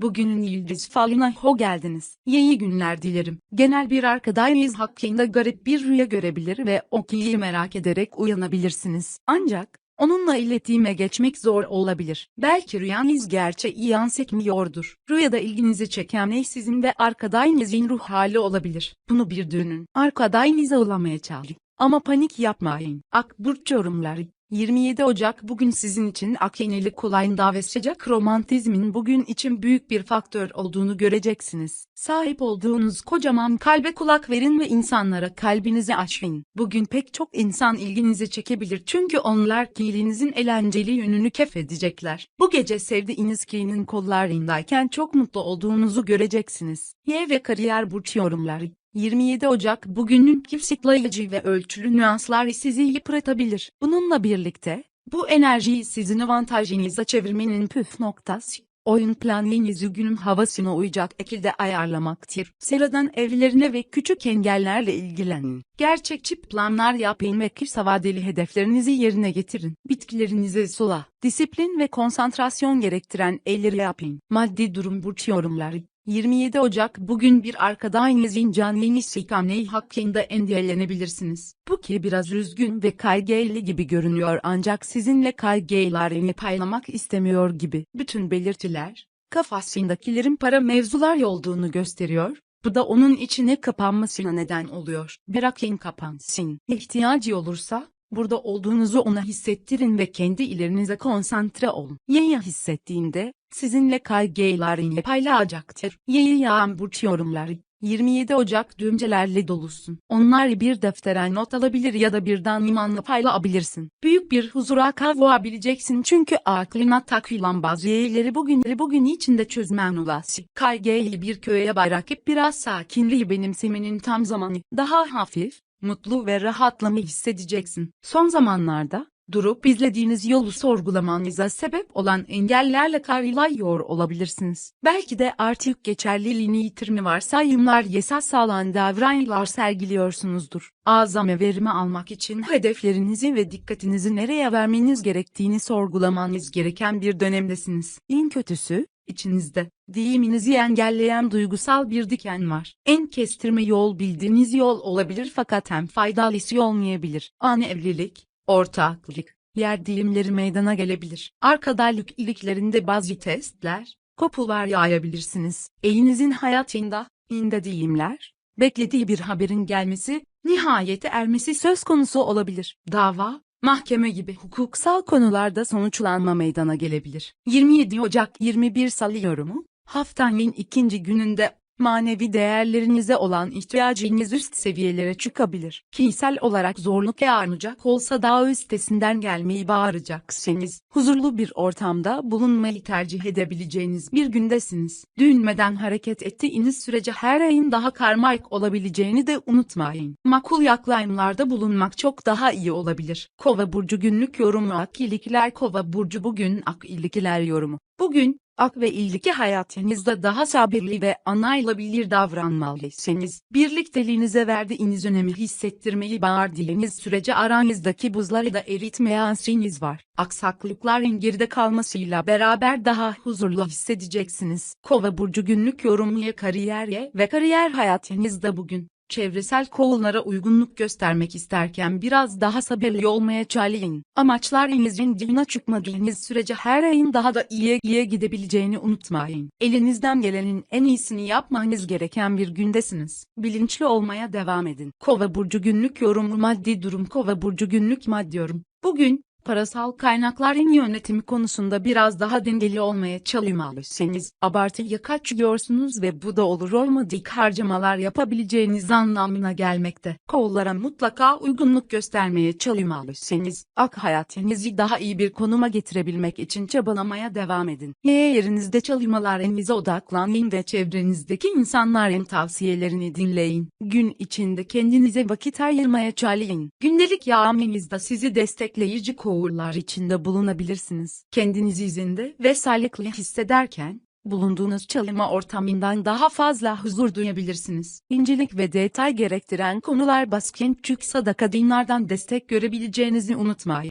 Bugünün yıldız falına ho geldiniz. İyi günler dilerim. Genel bir arkadaşınız hakkında garip bir rüya görebilir ve o kişiyi merak ederek uyanabilirsiniz. Ancak Onunla iletişime geçmek zor olabilir. Belki rüyanız gerçeği yansıtmıyordur. Rüyada ilginizi çeken ne sizin ve arkadaşınızın ruh hali olabilir. Bunu bir dönün. Arkadaşınıza ulaşmaya çalışın. Ama panik yapmayın. Akburç yorumları 27 Ocak bugün sizin için akyeneli kolayında ve sıcak romantizmin bugün için büyük bir faktör olduğunu göreceksiniz. Sahip olduğunuz kocaman kalbe kulak verin ve insanlara kalbinizi açın. Bugün pek çok insan ilginizi çekebilir çünkü onlar kilinizin eğlenceli yönünü kefedecekler. Bu gece sevdiğiniz kişinin kollarındayken çok mutlu olduğunuzu göreceksiniz. Y ve kariyer burç yorumları 27 Ocak bugünün kısıtlayıcı ve ölçülü nüanslar sizi yıpratabilir. Bununla birlikte, bu enerjiyi sizin avantajınıza çevirmenin püf noktası, oyun planınızı günün havasına uyacak şekilde ayarlamaktır. Sıradan evlerine ve küçük engellerle ilgilenin. Gerçekçi planlar yapın ve kısa vadeli hedeflerinizi yerine getirin. Bitkilerinizi sula, disiplin ve konsantrasyon gerektiren elleri yapın. Maddi durum burç yorumları 27 Ocak bugün bir arkadaşınızın canlı istikamneyi hakkında endişelenebilirsiniz. Bu ki biraz üzgün ve kaygılı gibi görünüyor ancak sizinle kaygılarını paylamak istemiyor gibi. Bütün belirtiler, kafasındakilerin para mevzular olduğunu gösteriyor. Bu da onun içine kapanmasına neden oluyor. Bırakın kapansın. İhtiyacı olursa, burada olduğunuzu ona hissettirin ve kendi ilerinize konsantre olun. Yaya hissettiğinde, sizinle kaygılarını paylaşacaktır. Yayı yağan burç yorumları 27 Ocak düğümcelerle dolusun. Onları bir deftere not alabilir ya da birden imanla paylaşabilirsin. Büyük bir huzura kavuşabileceksin çünkü aklına takılan bazı şeyleri bugünleri bugün içinde çözmen olası. Kaygılı bir köye bırakıp biraz sakinliği benimsemenin tam zamanı. Daha hafif, mutlu ve rahatlama hissedeceksin. Son zamanlarda, durup izlediğiniz yolu sorgulamanıza sebep olan engellerle karşılaşıyor olabilirsiniz. Belki de artık geçerliliğini yitirme varsayımlar esas sağlayan davranışlar sergiliyorsunuzdur. Azame verimi almak için hedeflerinizi ve dikkatinizi nereye vermeniz gerektiğini sorgulamanız gereken bir dönemdesiniz. En kötüsü, içinizde, deyiminizi engelleyen duygusal bir diken var. En kestirme yol bildiğiniz yol olabilir fakat hem faydalısı olmayabilir. Ani evlilik, ortaklık, yer dilimleri meydana gelebilir. Arkadaşlık iliklerinde bazı testler, kopular yayabilirsiniz. Elinizin hayatında, inde deyimler, beklediği bir haberin gelmesi, nihayete ermesi söz konusu olabilir. Dava, mahkeme gibi hukuksal konularda sonuçlanma meydana gelebilir. 27 Ocak 21 Salı yorumu, haftanın ikinci gününde manevi değerlerinize olan ihtiyacınız üst seviyelere çıkabilir. Kişisel olarak zorluk yaşanacak olsa daha üstesinden gelmeyi bağıracaksınız. Huzurlu bir ortamda bulunmayı tercih edebileceğiniz bir gündesiniz. Düğünmeden hareket ettiğiniz sürece her ayın daha karmaik olabileceğini de unutmayın. Makul yaklaşımlarda bulunmak çok daha iyi olabilir. Kova burcu günlük yorumu ak iyilikler Kova burcu bugün ak iyilikler yorumu. Bugün, ak ve ilgili hayatınızda daha sabırlı ve anlayılabilir davranmalısınız. Birlikteliğinize verdiğiniz önemi hissettirmeyi bağırdığınız sürece aranızdaki buzları da eritmeye ansiniz var. Aksaklıkların geride kalmasıyla beraber daha huzurlu hissedeceksiniz. Kova burcu günlük yorumluya kariyerye ve kariyer hayatınızda bugün çevresel konulara uygunluk göstermek isterken biraz daha sabırlı olmaya çalışın. Amaçlarınızın dışına çıkmadığınız sürece her ayın daha da iyiye iyiye gidebileceğini unutmayın. Elinizden gelenin en iyisini yapmanız gereken bir gündesiniz. Bilinçli olmaya devam edin. Kova burcu günlük yorumu maddi durum Kova burcu günlük maddi yorum. Bugün parasal kaynakların yönetimi konusunda biraz daha dengeli olmaya çalışmalısınız. Abartıya kaçıyorsunuz ve bu da olur olmadık harcamalar yapabileceğiniz anlamına gelmekte. Kollara mutlaka uygunluk göstermeye çalışmalısınız. Ak hayatınızı daha iyi bir konuma getirebilmek için çabalamaya devam edin. Y yerinizde çalışmalarınıza odaklanın ve çevrenizdeki insanların tavsiyelerini dinleyin. Gün içinde kendinize vakit ayırmaya çalışın. Gündelik yağminizde sizi destekleyici koğurlar içinde bulunabilirsiniz. Kendinizi izinde ve sağlıklı hissederken, bulunduğunuz çalışma ortamından daha fazla huzur duyabilirsiniz. İncelik ve detay gerektiren konular baskın çıksa da kadınlardan destek görebileceğinizi unutmayın.